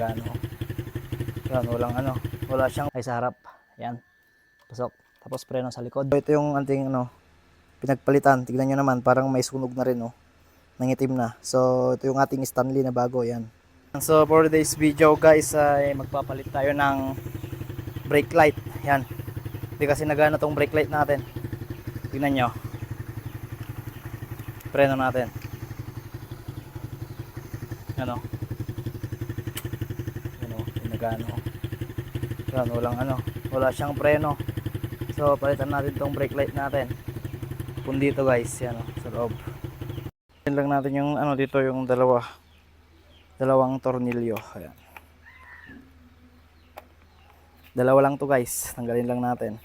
nagano. Yan, walang ano, wala siyang ay sa harap. Yan. Pasok. Tapos preno sa likod. Ito yung anting ano, pinagpalitan. Tignan nyo naman, parang may sunog na rin, oh. Nangitim na. So, ito yung ating Stanley na bago, yan. So, for today's video, guys, ay magpapalit tayo ng brake light. Yan. Hindi kasi nagana tong brake light natin. Tignan nyo. Preno natin. Ano? Ano? Nagano. Yan, walang ano. Wala siyang preno. So, palitan natin tong brake light natin. Kung dito guys, yan o, sa loob. Yan lang natin yung ano dito yung dalawa. Dalawang tornilyo. Ayan. Dalawa lang to guys. Tanggalin lang natin.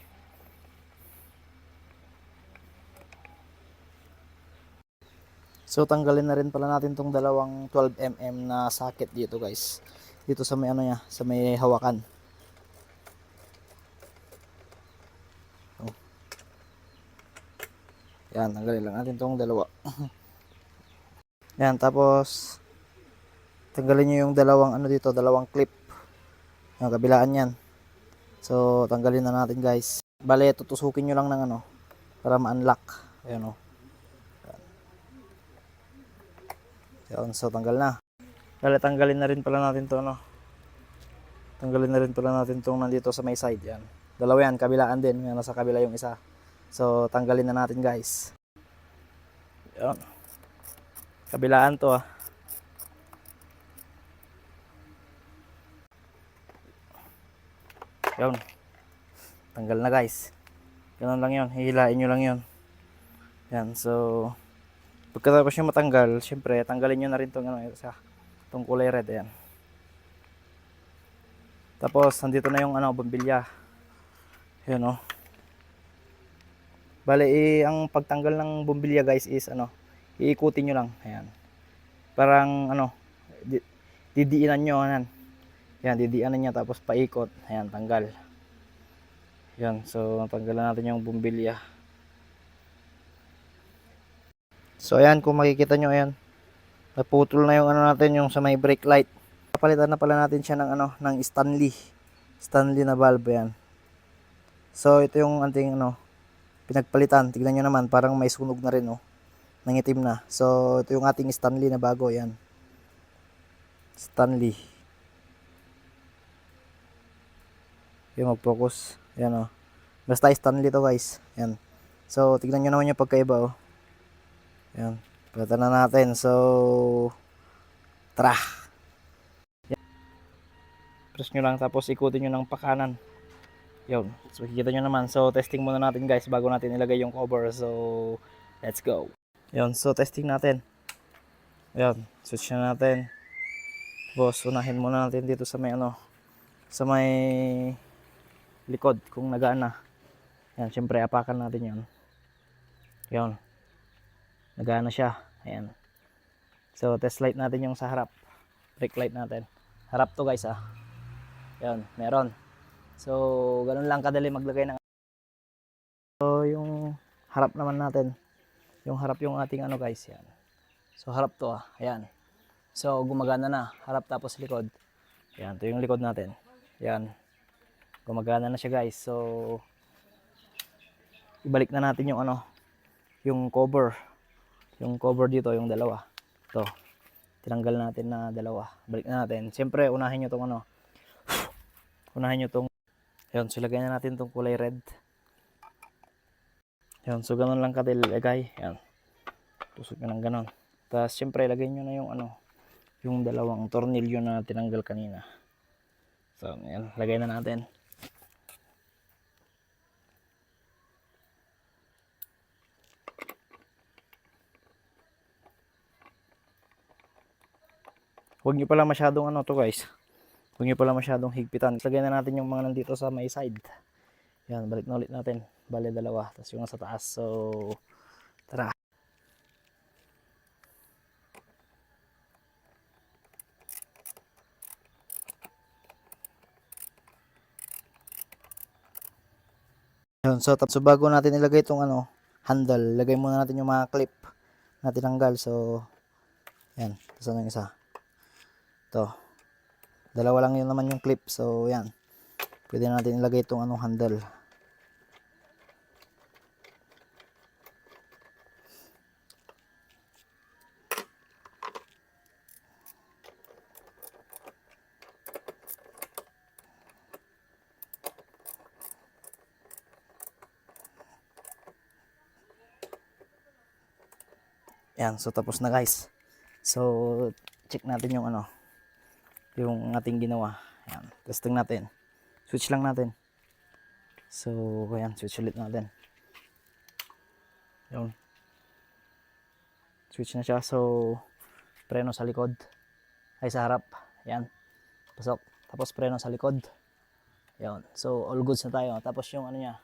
So tanggalin na rin pala natin tong dalawang 12mm na socket dito guys. Dito sa may ano niya, sa may hawakan. Oh. Yan, tanggalin lang natin tong dalawa. Yan, tapos tanggalin niyo yung dalawang ano dito, dalawang clip. Yung kabilaan yan. So tanggalin na natin guys. Bale, tutusukin niyo lang ng ano para ma-unlock. Ayan oh. Yan, so tanggal na. Dahil tanggalin na rin pala natin to, no? Tanggalin na rin pala natin tong nandito sa may side, yan. Dalawa yan, kabilaan din. Yan, nasa kabila yung isa. So, tanggalin na natin, guys. Yan. Kabilaan to, ah. Yan. Tanggal na, guys. Ganun lang yun. Hihilain nyo lang yun. Yan, so... Pagkatapos nyo matanggal, syempre, tanggalin nyo na rin itong, ano, isa, itong kulay red, ayan. Tapos, nandito na yung, ano, bombilya. Ayan, oh. Bale, eh, ang pagtanggal ng bombilya, guys, is, ano, iikutin nyo lang, ayan. Parang, ano, di, didiinan nyo, ayan. Ayan, didiinan niya, tapos paikot, ayan, tanggal. Ayan, so, tanggalan natin yung bombilya. So ayan, kung makikita nyo ayan, naputol na yung ano natin, yung sa may brake light. Papalitan na pala natin siya ng ano, ng Stanley. Stanley na valve yan. So ito yung anting ano, pinagpalitan. Tignan nyo naman, parang may sunog na rin oh. Nangitim na. So ito yung ating Stanley na bago yan. Stanley. Yung mag-focus. Yan oh. Basta Stanley to guys. Yan. So tignan nyo naman yung pagkaiba oh. Yan. Palitan na natin. So, tara. Yan. Press nyo lang tapos ikutin nyo ng pakanan. Yun. So, kikita nyo naman. So, testing muna natin guys bago natin ilagay yung cover. So, let's go. Yun. So, testing natin. Yan. Switch na natin. Boss, unahin muna natin dito sa may ano. Sa may likod kung nagaan na. Yan. Siyempre, apakan natin yan. Yun nagana siya. Ayan. So test light natin yung sa harap. Brake light natin. Harap to guys ah. Yan meron. So ganun lang kadali maglagay ng so yung harap naman natin. Yung harap yung ating ano guys yan so harap to ah. Ayan. So gumagana na. Harap tapos likod. Yan to yung likod natin. Yan gumagana na siya guys. So ibalik na natin yung ano yung cover yung cover dito yung dalawa. To tinanggal natin na dalawa. Balik na natin. Siyempre unahin nyo tong ano. Unahin nyo tong yun so lagyan na natin tong kulay red. Yun so ganun lang kadil lagay yan tusok nyo ng ganun. Tapos siyempre lagay nyo na yung ano yung dalawang tornilyo na tinanggal kanina. So yan lagay na natin Huwag nyo pala masyadong ano to guys. Huwag nyo pala masyadong higpitan. Lagay na natin yung mga nandito sa may side. Yan, balik na ulit natin. Bale dalawa. Tapos yung nasa taas. So, tara. Yun, so, so bago natin ilagay itong ano, handle, lagay muna natin yung mga clip na tinanggal. So, yan. Tapos ano yung isa? To Dalawa lang yun naman yung clip. So, yan. Pwede na natin ilagay itong anong handle. Yan, so tapos na guys. So, check natin yung ano, yung ating ginawa. Yan, testing natin. Switch lang natin. So, ayan, switch ulit natin. Yun. Switch na siya. So, preno sa likod. Ay, sa harap. Yan. Pasok. Tapos preno sa likod. Yan. So, all goods na tayo. Tapos yung ano niya,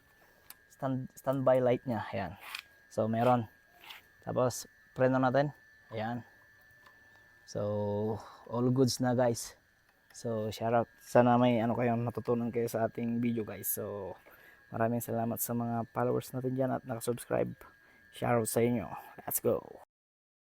stand, standby light niya. Ayan. So, meron. Tapos, preno natin. Ayan. So, all goods na guys. So, shout out. Sana may ano kayong natutunan kayo sa ating video guys. So, maraming salamat sa mga followers natin dyan at nakasubscribe. Shout out sa inyo. Let's go.